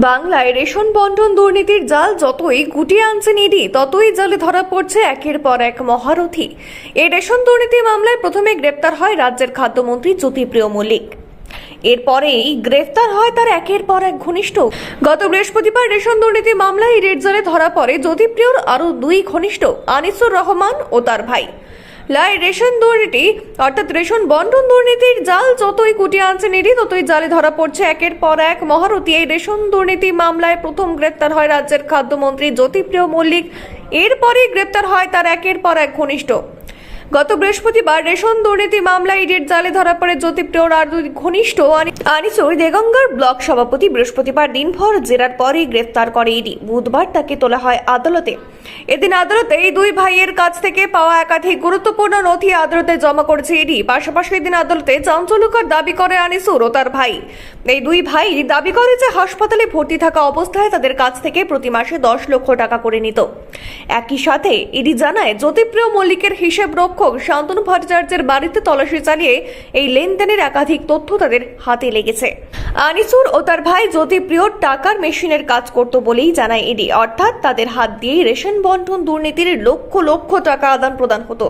বাংলায় রেশন বন্টন দুর্নীতির জাল যতই গুটিয়ে আনছে ইডি ততই জালে ধরা পড়ছে একের পর এক মহারথী। এই রেশন দুর্নীতি মামলায় প্রথমে গ্রেপ্তার হয় রাজ্যের খাদ্যমন্ত্রী জ্যোতিপ্রিয় মল্লিক। এরপরেই গ্রেফতার হয় তার একের পর এক ঘনিষ্ঠ। গত বৃহস্পতিবার রেশন দুর্নীতি মামলায় রেড জালে ধরা পড়ে জ্যোতিপ্রিয়র আরও দুই ঘনিষ্ঠ, আনিসুর রহমান ও তার ভাই। লাই রেশন দুর্নীতি অর্থাৎ রেশন বন্টন দুর্নীতির জাল যতই কুটিয়ে আনছে নিডি ততই জালে ধরা পড়ছে। একের পর এক মহারতি এই রেশন দুর্নীতি মামলায় প্রথম গ্রেপ্তার হয় রাজ্যের খাদ্যমন্ত্রী জ্যোতিপ্রিয় মল্লিক। এরপরই গ্রেপ্তার হয় তার একের পর এক ঘনিষ্ঠ। গত বৃহস্পতিবার রেশন দুর্নীতি মামলায় ইডির জালে ধরা পড়ে জ্যোতি জ্যোতিপ্রিয়র আর দুই ঘনিষ্ঠ আনি- আনিসুর দেগঙ্গার ব্লক সভাপতি বৃহস্পতিবার দিনভর জেরার পরেই গ্রেফতার করে ইডি। বুধবার তাকে তোলা হয় আদালতে। এদিন আদালতে এই দুই ভাইয়ের কাছ থেকে পাওয়া একাধিক গুরুত্বপূর্ণ নথি আদালতে জমা করেছে ইডি। পাশাপাশি এদিন আদালতে চাঞ্চল্যকর দাবি করে আনিসুর ও তার ভাই। এই দুই ভাই দাবি করে যে হাসপাতালে ভর্তি থাকা অবস্থায় তাদের কাছ থেকে প্রতি মাসে দশ লক্ষ টাকা করে নিত। একই সাথে ইডি জানায়, জ্যোতিপ্রিয় মল্লিকের হিসেব রক্ষক শান্তনু ভট্টাচার্যের বাড়িতে তল্লাশি চালিয়ে এই লেনদেনের একাধিক তথ্য তাদের হাতে লেগেছে। আনিসুর ও তার ভাই জ্যোতিপ্রিয় টাকার মেশিনের কাজ করত বলেই জানায় ইডি। অর্থাৎ তাদের হাত দিয়েই রেশন বন্টন দুর্নীতির লক্ষ লক্ষ টাকা আদান প্রদান হতো।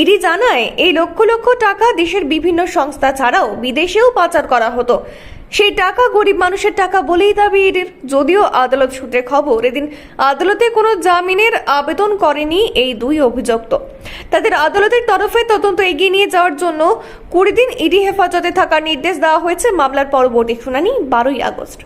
ইডি জানায়, এই লক্ষ লক্ষ টাকা দেশের বিভিন্ন সংস্থা ছাড়াও বিদেশেও পাচার করা হতো। সেই টাকা গরিব মানুষের টাকা বলেই দাবি ইডির। যদিও আদালত সূত্রে খবর, এদিন আদালতে কোনো জামিনের আবেদন করেনি এই দুই অভিযুক্ত। তাদের আদালতের তরফে তদন্ত এগিয়ে নিয়ে যাওয়ার জন্য কুড়ি দিন ইডি হেফাজতে থাকার নির্দেশ দেওয়া হয়েছে। মামলার পরবর্তী শুনানি বারোই আগস্ট।